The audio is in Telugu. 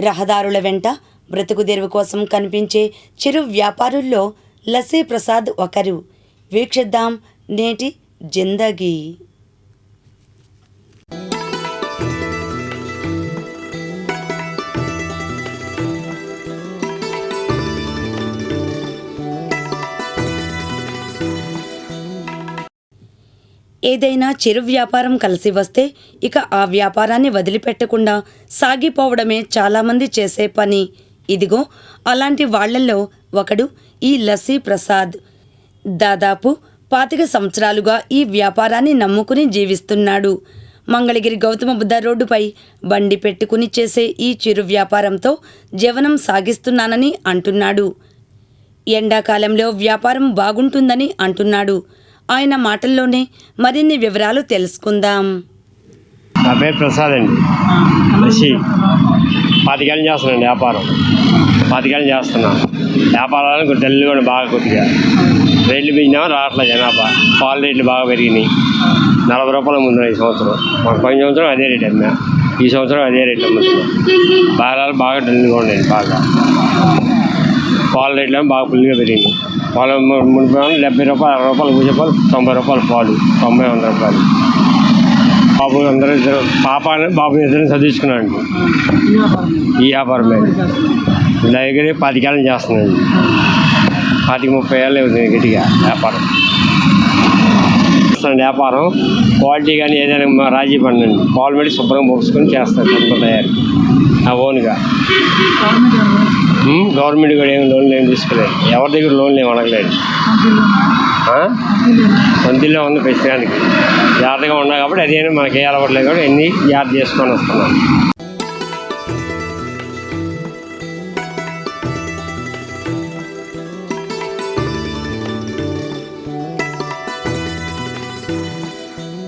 రహదారుల వెంట బ్రతుకుదెరువు కోసం కనిపించే చిరు వ్యాపారుల్లో లస్సీ ప్రసాద్ ఒకరు. వీక్షిద్దాం నేటి జిందగీ. ఏదైనా చిరు వ్యాపారం కలిసి వస్తే ఇక ఆ వ్యాపారాన్ని వదిలిపెట్టకుండా సాగిపోవడమే చాలామంది చేసే పని. ఇదిగో అలాంటి వాళ్ళల్లో ఒకడు ఈ లస్సీ ప్రసాద్. దాదాపు పాతిక సంవత్సరాలుగా ఈ వ్యాపారాన్ని నమ్ముకుని జీవిస్తున్నాడు. మంగళగిరి గౌతమ బుద్ధ రోడ్డుపై బండి పెట్టుకుని చేసే ఈ చిరు వ్యాపారంతో జీవనం సాగిస్తున్నానని అంటున్నాడు. ఎండాకాలంలో వ్యాపారం బాగుంటుందని అంటున్నాడు. ఆయన మాటల్లోనే మరిన్ని వివరాలు తెలుసుకుందాం. నా పేరు ప్రసాద్ అండి. మనిషి పాతికేళ్ళు చేస్తున్నాను వ్యాపారం. పాతికేళ్ళు చేస్తున్నాను వ్యాపారాలకు కొంచెం డల్లు కూడా బాగా కొద్దిగా. రేట్లు పెంచినామా రావట్లేదు జనాభా. పాల రేట్లు బాగా పెరిగినాయి. నలభై రూపాయల ముందు ఈ సంవత్సరం. మన పోయిన సంవత్సరం అదే రేట్ అమ్మా. ఈ సంవత్సరం అదే రేట్ అమ్ముతున్నాం బాగా బాగా డల్గా ఉన్నాయి బాగా. పాల రేట్లు బాగా ఫుల్గా పెరిగినాయి. పాలు మునిపోయాము డెబ్బై రూపాయలు అరవై రూపాయలు పూజ తొంభై రూపాయలు పాలు తొంభై వంద రూపాయలు. బాబు అందరూ ఇద్దరు పాప బాబు ఇద్దరు చదివించుకున్నాను ఈ వ్యాపారమే. మీద దగ్గర పాతికేళ్ళని చేస్తున్నాను పాతిక ముప్పై ఏళ్ళు గట్టిగా వ్యాపారం. వ్యాపారం క్వాలిటీ కానీ ఏదైనా రాజీ పడినండి పాలు పెట్టి శుభ్రంగా పోసుకొని చేస్తారు తయారు. నా ఓన్గా. గవర్నమెంట్ కూడా ఏం లోన్లు ఏం తీసుకోలేదు. ఎవరి దగ్గర లోన్లు ఏమి అడగలేదు. ఆ? ఉంది ప్రస్తుతానికి. జాగ్రత్తగా ఉన్నా కాబట్టి అదేనా మనకి ఏ అలవాట్లేదు కాబట్టి అన్ని జాగ్రత్త చేసుకొని వస్తున్నాం.